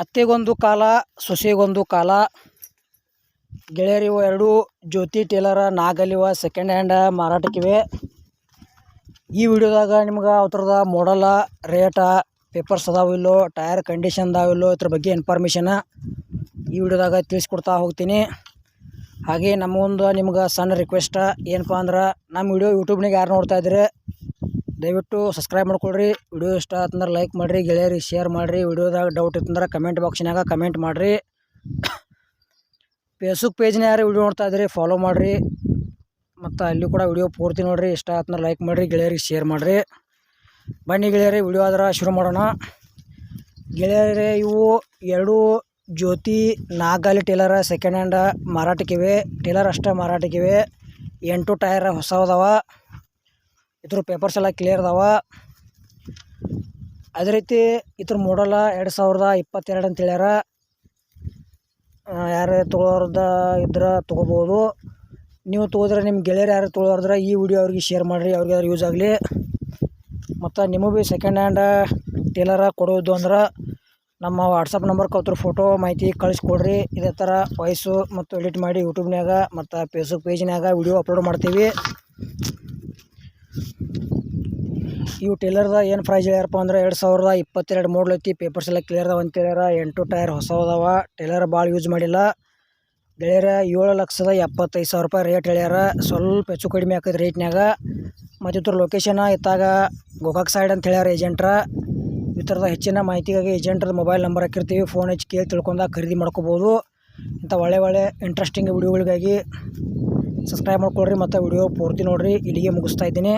ಅತ್ತೆಗೊಂದು ಕಾಲ, ಸೊಸೆಗೊಂದು ಕಾಲ. ಗೆಳೆಯರಿವು ಎರಡು, ಜ್ಯೋತಿ ಟೇಲರ ನಾಗಲಿವ ಸೆಕೆಂಡ್ ಹ್ಯಾಂಡ್ ಮಾರಾಟಕ್ಕಿವೆ. ಈ ವಿಡಿಯೋದಾಗ ನಿಮ್ಗೆ ಅವ್ರದ ಮಾಡಲ ರೇಟ ಪೇಪರ್ಸ್ ಅದಾವ ಇಲ್ಲೋ ಟೈರ್ ಕಂಡೀಷನ್ ಅದಾವ ಇಲ್ಲೋ ಇದ್ರ ಬಗ್ಗೆ ಇನ್ಫಾರ್ಮೇಷನ್ ಈ ವಿಡಿಯೋದಾಗ ತಿಳಿಸ್ಕೊಡ್ತಾ ಹೋಗ್ತೀನಿ. ಹಾಗೆ ನಮ್ಮೊಂದು ನಿಮ್ಗೆ ಸಣ್ಣ ರಿಕ್ವೆಸ್ಟ ಏನಪ್ಪ ಅಂದ್ರೆ ನಮ್ಮ ವಿಡಿಯೋ ಯೂಟ್ಯೂಬ್ನಾಗ ಯಾರು ನೋಡ್ತಾ ಇದ್ದೀರಿ, ದಯವಿಟ್ಟು ಸಬ್ಸ್ಕ್ರೈಬ್ ಮಾಡ್ಕೊಳ್ರಿ. ವಿಡಿಯೋ ಇಷ್ಟ ಆತಂದ್ರೆ ಲೈಕ್ ಮಾಡಿರಿ, ಗೆಳೆಯರಿಗೆ ಶೇರ್ ಮಾಡಿರಿ. ವಿಡಿಯೋದಾಗ ಡೌಟ್ ಇತ್ತಂದ್ರೆ ಕಮೆಂಟ್ ಬಾಕ್ಸ್ನಾಗ ಕಮೆಂಟ್ ಮಾಡಿರಿ. ಫೇಸ್ಬುಕ್ ಪೇಜ್ನ ಯಾರು ವಿಡಿಯೋ ನೋಡ್ತಾ ಇದ್ದೀರಿ ಫಾಲೋ ಮಾಡಿರಿ. ಮತ್ತು ಅಲ್ಲಿ ಕೂಡ ವಿಡಿಯೋ ಪೂರ್ತಿ ನೋಡಿರಿ. ಇಷ್ಟ ಆತಂದ್ರೆ ಲೈಕ್ ಮಾಡಿರಿ, ಗೆಳೆಯರಿಗೆ ಶೇರ್ ಮಾಡಿರಿ. ಬನ್ನಿ ಗೆಳೆಯರಿ ವಿಡಿಯೋ ಆದ್ರೆ ಶುರು ಮಾಡೋಣ. ಗೆಳೆಯರೇ, ಇವು ಎರಡು ಜ್ಯೋತಿ, ನಾಗಲ್ ಟೇಲರ ಸೆಕೆಂಡ್ ಹ್ಯಾಂಡ ಮಾರಾಟಕ್ಕಿವೆ, ಟೇಲರ್ ಅಷ್ಟೇ ಮಾರಾಟಕ್ಕಿವೆ. ಎಂಟು ಟೈರ್ ಹೊಸವದಾವ ಇದ್ರ ಪೇಪರ್ಸ್ ಎಲ್ಲ ಕ್ಲಿಯರ್ ಅದಾವ. ಅದೇ ರೀತಿ ಇದ್ರ ಮಾಡಲ ಎರಡು ಸಾವಿರದ ಇಪ್ಪತ್ತೆರಡು ಅಂತ ಹೇಳ್ಯಾರ. ಯಾರು ತೊಗೊಳೋರ್ದ ಇದ್ರೆ ತೊಗೋಬೋದು. ನೀವು ತೊಗೋದ್ರೆ ನಿಮ್ಮ ಗೆಳೆಯರು ಯಾರು ತೊಗೊಳೋರ್ದ್ರೆ ಈ ವಿಡಿಯೋ ಅವ್ರಿಗೆ ಶೇರ್ ಮಾಡಿರಿ ಅವ್ರಿಗೆ ಯಾರು ಯೂಸ್ ಆಗಲಿ. ಮತ್ತು ನಿಮಗೆ ಭೀ ಸೆಕೆಂಡ್ ಹ್ಯಾಂಡ ಟೇಲರ ಕೊಡೋದು ಅಂದ್ರೆ ನಮ್ಮ ವಾಟ್ಸಪ್ ನಂಬರ್ ಅವ್ರ ಫೋಟೋ ಮಾಹಿತಿ ಕಳಿಸ್ಕೊಡ್ರಿ. ಇದೇ ಥರ ವಾಯ್ಸು ಮತ್ತು ಎಡಿಟ್ ಮಾಡಿ ಯೂಟ್ಯೂಬ್ನಾಗ ಮತ್ತು ಫೇಸ್ಬುಕ್ ಪೇಜ್ನಾಗ ವಿಡಿಯೋ ಅಪ್ಲೋಡ್ ಮಾಡ್ತೀವಿ. ಇವು ಟೇಲರ್ದ ಏನು ಪ್ರೈಸ್ ಹೇಳ್ಯಾರಪ್ಪ ಅಂದ್ರೆ ಎರಡು ಸಾವಿರದ ಇಪ್ಪತ್ತೆರಡು ಮಾಡಲ್ ಐತಿ. ಪೇಪರ್ಸ್ ಎಲ್ಲ ಕ್ಲಿಯರ್ ಅದಾವ ಅಂತ ಹೇಳ್ಯಾರ ಎಂಟು ಟೈರ್ ಹೊಸ ಅದಾವ. ಟೇಲರ್ ಭಾಳ ಯೂಸ್ ಮಾಡಿಲ್ಲ. ಗೆಳೆಯರ ಏಳು ಲಕ್ಷದ ಎಪ್ಪತ್ತೈದು ಸಾವಿರ ರೂಪಾಯಿ ರೇಟ್ ಹೇಳ್ಯಾರ. ಸ್ವಲ್ಪ ಹೆಚ್ಚು ಕಡಿಮೆ ಆಕೈತೆ ರೇಟ್ನಾಗ ಮತ್ತು ಇದ್ರ ಲೊಕೇಶನ ಇತ್ತಾಗ ಗೋಕಾಕ್ ಸೈಡ್ ಅಂತ ಹೇಳ್ಯಾರ ಏಜೆಂಟ್ರ ಈ ಥರದ ಹೆಚ್ಚಿನ ಮಾಹಿತಿಗಾಗಿ ಏಜೆಂಟ್ರದ ಮೊಬೈಲ್ ನಂಬರ್ ಹಾಕಿರ್ತೀವಿ. ಫೋನ್ ಹಚ್ಚಿ ಕೇಳಿ ತಿಳ್ಕೊಂಡಾಗ ಖರೀದಿ ಮಾಡ್ಕೋಬೋದು. ಇಂಥ ಒಳ್ಳೆ ಒಳ್ಳೆ ಇಂಟ್ರೆಸ್ಟಿಂಗ್ ವಿಡಿಯೋಗಳಿಗಾಗಿ ಸಬ್ಸ್ಕ್ರೈಬ್ ಮಾಡ್ಕೊಳ್ರಿ. ಮತ್ತು ವಿಡಿಯೋ ಪೂರ್ತಿ ನೋಡಿರಿ. ಇಲ್ಲಿಗೆ ಮುಗಿಸ್ತಾ ಇದ್ದೀನಿ.